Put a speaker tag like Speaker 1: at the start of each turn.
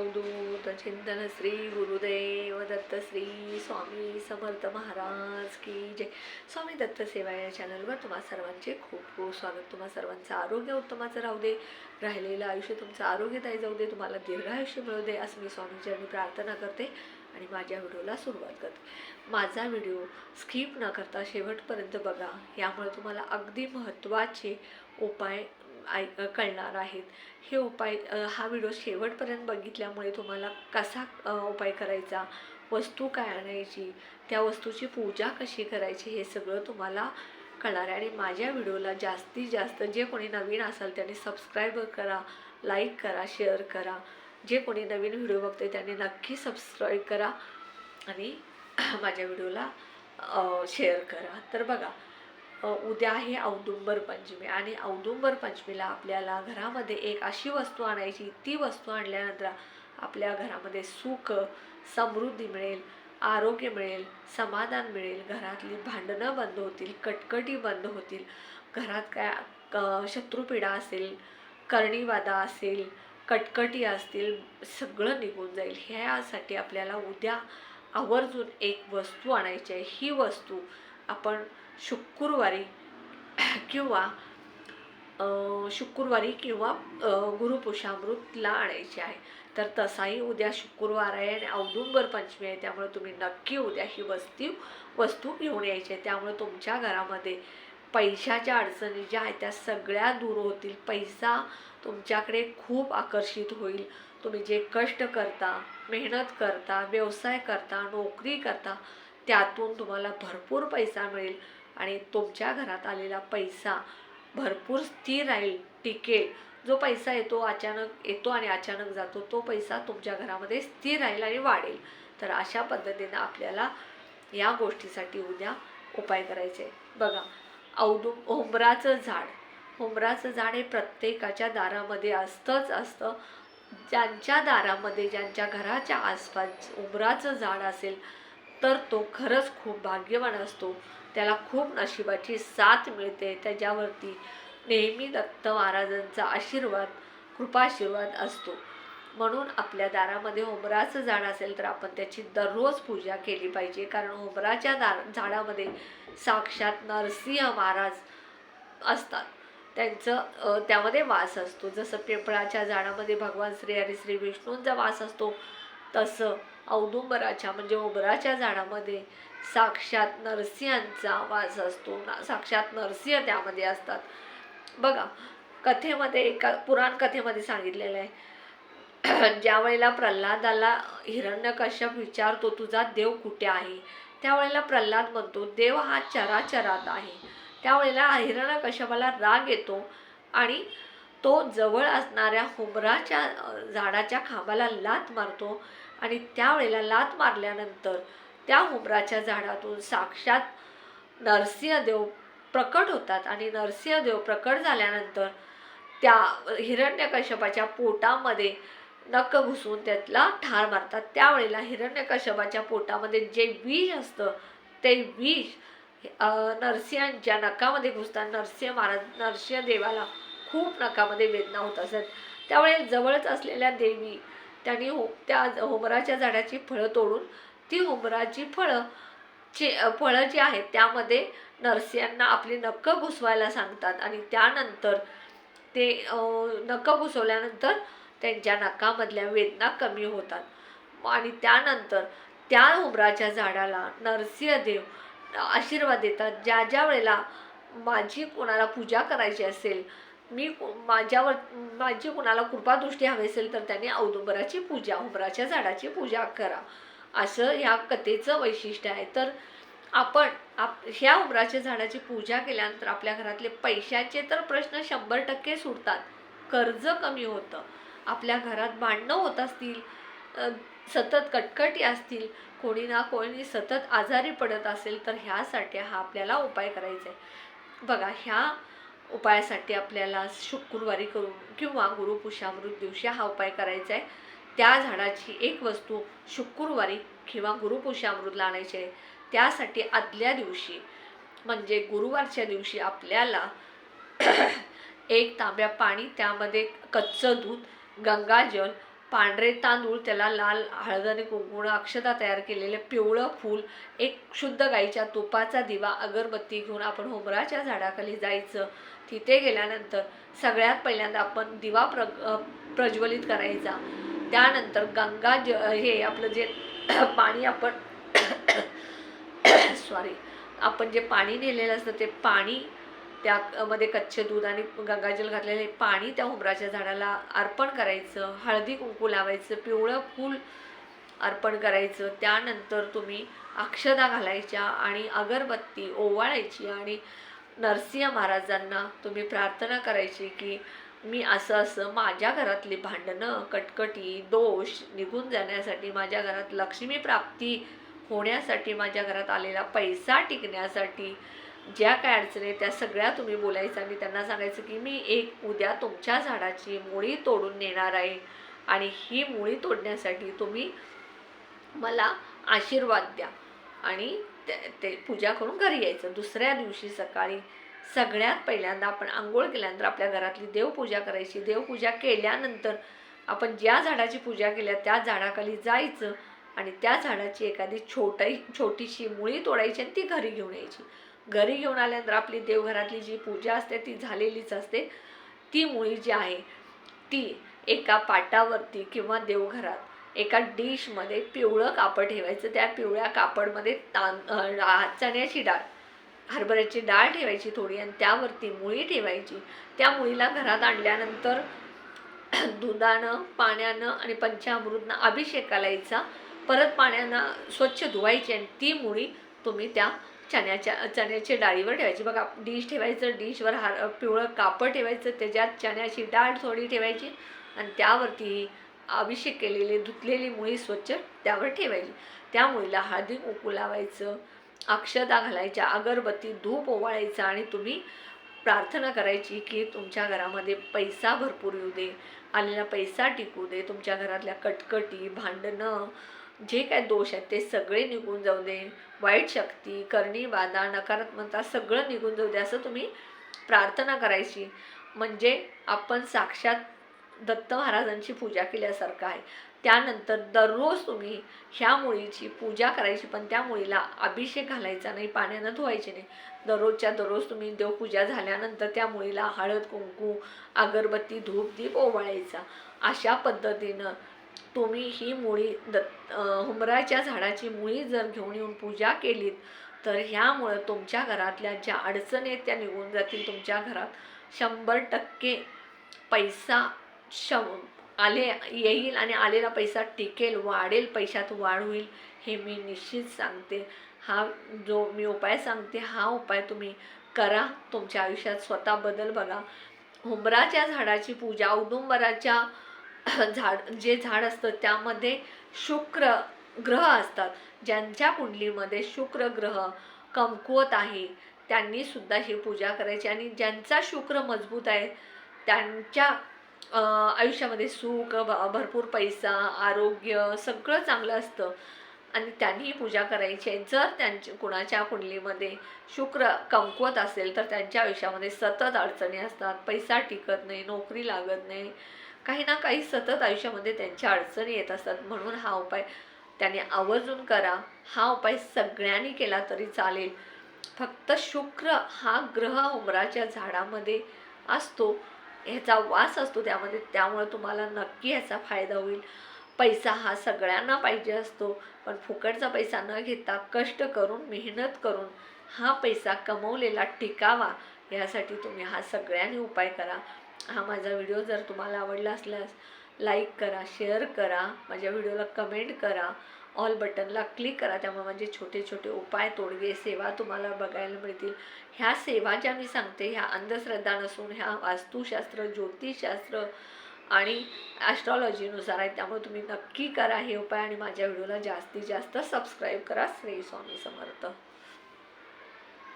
Speaker 1: अवधूत चिंतन श्री गुरुदेव दत्त श्री स्वामी समर्थ महाराज की जय. स्वामी दत्त सेवा या चॅनलवर तुम्हा सर्वांचे खूप खूप स्वागत. तुम्हा सर्वांचं आरोग्य उत्तमाचं राहू दे. राहिलेलं आयुष्य तुमचं आरोग्यदायी जाऊ दे. तुम्हाला दीर्घायुष्य मिळू दे असं मी स्वामीचरणी प्रार्थना करते आणि माझ्या व्हिडिओला सुरुवात करते. माझा व्हिडिओ स्किप न करता शेवटपर्यंत बघा. यामुळे तुम्हाला अगदी महत्त्वाचे उपाय ऐ कळणार आहेत. हे उपाय हा व्हिडिओ शेवटपर्यंत बघितल्यामुळे तुम्हाला कसा उपाय करायचा वस्तू काय आणायची त्या वस्तूची पूजा कशी करायची हे सगळं तुम्हाला कळणार आहे. आणि माझ्या व्हिडिओला जास्तीत जास्त जे कोणी नवीन असाल त्यांनी सबस्क्राईब करा लाईक करा शेअर करा. जे कोणी नवीन व्हिडिओ बघते त्यांनी नक्की सबस्क्राईब करा आणि माझ्या व्हिडिओला शेअर करा. तर बघा उद्या आहे औदुंबर पंचमी आणि औदुंबर पंचमीला आपल्याला घरामध्ये एक अशी वस्तू आणायची ती वस्तू आणल्यानंतर आपल्या घरामध्ये सुख समृद्धी मिळेल आरोग्य मिळेल समाधान मिळेल घरातली भांडणं बंद होतील कटकटी बंद होतील घरात काय क- शत्रुपीडा असेल कर्णीवादा असेल कटकटी असतील सगळं निघून जाईल. ह्यासाठी आपल्याला उद्या आवर्जून एक वस्तू आणायची आहे. ही वस्तू आपण शुक्रवारी किंवा शुक्रवारी किंवा गुरुपुषामृतला आणायची आहे. तर तसाही उद्या शुक्रवार आहे आणि औदुंबर पंचमी आहे त्यामुळे तुम्ही नक्की उद्या ही वस्ती वस्तू घेऊन यायची आहे. त्यामुळे तुमच्या घरामध्ये पैशाच्या अडचणी ज्या आहेत त्या सगळ्या दूर होतील. पैसा तुमच्याकडे खूप आकर्षित होईल. तुम्ही जे कष्ट करता मेहनत करता व्यवसाय करता नोकरी करता त्यातून तुम्हाला भरपूर पैसा मिळेल. आणि तुमच्या घरात आलेला पैसा भरपूर स्थिर राहील टिकेल. जो पैसा येतो अचानक येतो आणि अचानक जातो तो पैसा तुमच्या घरामध्ये स्थिर राहील आणि वाढेल. तर अशा पद्धतीनं आपल्याला या गोष्टीसाठी उद्या उपाय करायचे. बघा औदु उंबराचं झाड. उंबराचं झाड हे प्रत्येकाच्या दारामध्ये असतंच असतं. ज्यांच्या दारामध्ये ज्यांच्या घराच्या आसपास उंबराचं झाड असेल तर तो खरंच खूप भाग्यवान असतो. त्याला खूप नशिबाची साथ मिळते. त्याच्यावरती नेहमी दत्त महाराजांचा आशीर्वाद कृपाशीर्वाद असतो. म्हणून आपल्या दारामध्ये उमराचं झाड असेल तर आपण त्याची दररोज पूजा केली पाहिजे. कारण उमराच्या दार झाडामध्ये साक्षात नरसिंह महाराज असतात. त्यांचं त्यामध्ये वास असतो. जसं पिंपळाच्या झाडामध्ये भगवान श्री हरी श्री विष्णूंचा वास असतो तसं औदुंबराच्या म्हणजे उंबराच्या झाडामध्ये साक्षात नरसिंहांचा वास असतो. ना साक्षात नरसिंह त्यामध्ये असतात. बघा कथेमध्ये एका पुराण कथेमध्ये सांगितलेलं आहे. ज्या वेळेला प्रल्हादाला हिरण्यकश्यप विचारतो तुझा देव कुठे आहे? त्यावेळेला प्रल्हाद म्हणतो देव हा चराचरात आहे. त्यावेळेला हिरण्यकश्यपाला राग येतो आणि तो जवळ असणाऱ्या हुमराच्या झाडाच्या खांबाला लात मारतो आणि त्यावेळेला लात मारल्यानंतर त्या हुमराच्या झाडातून साक्षात नरसिंहदेव प्रकट होतात. आणि नरसिंहदेव प्रकट झाल्यानंतर त्या हिरण्यकश्यपाच्या पोटामध्ये नक्क घुसून त्यातला ठार मारतात. त्यावेळेला हिरण्यकश्यपाच्या पोटामध्ये जे विष असतं ते विष नरसिंहांच्या नकामध्ये घुसतात. नरसिंह महाराज नरसिंह देवाला खूप नकामध्ये वेदना होत असत. त्यावेळेस जवळच असलेल्या देवी त्यांनी हो त्या होमराच्या झाडाची फळं तोडून ती होमराची फळं ची फळं जी आहेत त्यामध्ये नरसिंहांना आपली नक्कं घुसवायला सांगतात आणि त्यानंतर ते नक्कं घुसवल्यानंतर त्यांच्या नकामधल्या वेदना कमी होतात. आणि त्यानंतर त्या उमराच्या झाडाला नरसिंहदेव आशीर्वाद देतात. ज्या ज्या वेळेला माझी कोणाला पूजा करायची असेल मी माझ्यावर माझी कुणाला कृपादृष्टी हवी असेल तर त्याने औदुंबराची पूजा उंबराच्या झाडाची पूजा करा. असं ह्या कथेचं वैशिष्ट्य आहे. तर आपण आप ह्या उंबराच्या झाडाची पूजा केल्यानंतर आपल्या घरातले पैशाचे तर प्रश्न शंभर टक्के सुटतात. कर्ज कमी होतं. आपल्या घरात भांडणं होत असतील सतत कटकटी असतील कोणी ना कोणी सतत आजारी पडत असेल तर ह्यासाठी हा आपल्याला उपाय करायचा आहे. बघा ह्या उपायासाठी आपल्याला शुक्रवारी करून किंवा गुरुपुषामृत दिवशी हा उपाय करायचा आहे. त्या झाडाची एक वस्तू शुक्रवारी किंवा गुरुपुषामृतला आणायची आहे. त्यासाठी आदल्या दिवशी म्हणजे गुरुवारच्या दिवशी आपल्याला एक तांब्या पाणी त्यामध्ये कच्चं दूध गंगाजल पांढरे तांदूळ त्याला लाल हळद आणि कुंकुण अक्षता तयार केलेले पिवळं फूल एक शुद्ध गाईच्या तुपाचा दिवा अगरबत्ती घेऊन आपण होमराच्या झाडाखाली जायचं. तिथे गेल्यानंतर सगळ्यात पहिल्यांदा आपण दिवा प्र प्रज्वलित करायचा. त्यानंतर गंगा ज हे आपलं जे पाणी आपण सॉरी आपण जे पाणी नेलेलं असतं ते पाणी त्यामध्ये कच्चे दूध आणि गंगाजल घातलेले पाणी त्या उमराच्या झाडाला अर्पण करायचं हळदी कुंकू लावायचं पिवळं फूल अर्पण करायचं. त्यानंतर तुम्ही अक्षदा घालायच्या आणि अगरबत्ती ओवाळायची आणि नरसिंह महाराजांना तुम्ही प्रार्थना करायची की मी असं असं माझ्या घरातली भांडणं कटकटी दोष निघून जाण्यासाठी माझ्या घरात लक्ष्मी प्राप्ती होण्यासाठी माझ्या घरात आलेला पैसा टिकण्यासाठी ज्या काय अडचणी आहेत त्या सगळ्या तुम्ही बोलायचं आणि त्यांना सांगायचं की मी एक उद्या तुमच्या झाडाची मुळी तोडून नेणार आहे आणि ही मुळी तोडण्यासाठी तुम्ही मला आशीर्वाद द्या आणि ते ते पूजा करून घरी यायचं. दुसऱ्या दिवशी सकाळी सगळ्यात पहिल्यांदा आपण आंघोळ केल्यानंतर आपल्या घरातली देवपूजा करायची. देवपूजा केल्यानंतर आपण ज्या झाडाची पूजा केल्या त्या झाडाखाली जायचं आणि त्या झाडाची एखादी छोटी छोटीशी मुळी तोडायची आणि ती घरी घेऊन यायची. घरी घेऊन आल्यानंतर आपली देवघरातली जी पूजा असते ती झालेलीच असते. ती मुळी जी आहे ती एका पाटावरती किंवा देवघरात एका डिशमध्ये पिवळं कापड ठेवायचं. त्या पिवळ्या कापडमध्ये तां चण्याची डाळ हरभऱ्याची डाळ ठेवायची थोडी आणि त्यावरती मुळी ठेवायची. त्या मुळीला घरात आणल्यानंतर दुधानं पाण्यानं आणि पंचामृतनं अभिषेक करायचा. परत पाण्यानं स्वच्छ धुवायची आणि ती मुळी तुम्ही त्या चण्याच्या चण्याच्या डाळीवर ठेवायची. बघा डिश ठेवायचं डिशवर हार पिवळं कापड ठेवायचं त्याच्यात चण्याची डाळ थोडी ठेवायची आणि त्यावरती अभिषेक केलेली धुतलेली मुळी स्वच्छ त्यावर ठेवायची. त्या मुळीला हळदी कुंकू लावायचं अक्षदा घालायच्या अगरबत्ती धूप ओवाळायचा आणि तुम्ही प्रार्थना करायची की तुमच्या घरामध्ये पैसा भरपूर येऊ दे. आलेला पैसा टिकू दे. तुमच्या घरातल्या कटकटी भांडणं जे काय दोष आहेत ते सगळे निघून जाऊ दे. वाईट शक्ती करणी बाधा नकारात्मकता सगळं निघून जाऊ दे असं तुम्ही प्रार्थना करायची. म्हणजे आपण साक्षात दत्त महाराजांची पूजा केल्यासारखं आहे. त्यानंतर दररोज तुम्ही ह्या मुळीची पूजा करायची पण त्या मुळीला अभिषेक घालायचा नाही पाण्यानं धुवायचे नाही. दररोजच्या दररोज तुम्ही देवपूजा झाल्यानंतर त्या मुळीला हळद कुंकू अगरबत्ती धूप दीप ओवाळायचा. अशा पद्धतीनं तुम्ही ही मुळी द हुमराच्या झाडाची मुळी जर घेऊन येऊन पूजा केलीत तर ह्यामुळं तुमच्या घरातल्या ज्या अडचणी आहेत त्या निघून जातील. तुमच्या घरात शंभर टक्के पैसा शं आले येईल आणि आलेला पैसा टिकेल वाढेल पैशात वाढ होईल हे मी निश्चित सांगते. हा जो मी उपाय सांगते हा उपाय तुम्ही करा. तुमच्या आयुष्यात स्वतः बदल बघा. हुंबराच्या झाडाची पूजा औदुंबराच्या झाड जे झाड असतं त्यामध्ये शुक्र ग्रह असतात. ज्यांच्या कुंडलीमध्ये शुक्र ग्रह कमकुवत आहे त्यांनी सुद्धा ही पूजा करायची. आणि ज्यांचा शुक्र मजबूत आहे त्यांच्या आयुष्यामध्ये सुख भरपूर पैसा आरोग्य सगळं चांगलं असतं. आणि त्यांनीही पूजा करायची आहे. जर त्यांच्या कुणाच्या कुंडलीमध्ये शुक्र कमकुवत असेल तर त्यांच्या आयुष्यामध्ये सतत अडचणी असतात. पैसा टिकत नाही नोकरी लागत नाही. काही ना काही सतत आयुष्यामध्ये त्यांच्या अडचणी येत असतात. म्हणून हा उपाय त्याने आवर्जून करा. हा उपाय सगळ्यांनी केला तरी चालेल. फक्त शुक्र हा ग्रह उमराच्या झाडामध्ये असतो. ह्याचा वास असतो त्यामध्ये. त्यामुळे तुम्हाला नक्की ह्याचा फायदा होईल. पैसा हा सगळ्यांना पाहिजे असतो. पण फुकटचा पैसा न घेता कष्ट करून मेहनत करून हा पैसा कमवलेला टिकावा. यासाठी तुम्ही हा सगळ्यांनी उपाय करा. हा माझा व्हिडिओ जर तुम्हाला आवडला असल्यास लाईक करा शेअर करा माझ्या व्हिडिओला कमेंट करा. ऑल बटनला क्लिक करा. त्यामुळे माझे छोटे छोटे उपाय तोडगे सेवा तुम्हाला बघायला मिळतील. ह्या सेवा ज्या मी सांगते ह्या अंधश्रद्धा नसून ह्या वास्तुशास्त्र ज्योतिषशास्त्र आणि ॲस्ट्रॉलॉजीनुसार आहे त्यामुळे तुम्ही नक्की करा हे उपाय आणि माझ्या व्हिडिओला जास्तीत जास्त सबस्क्राईब करा. श्री स्वामी समर्थ.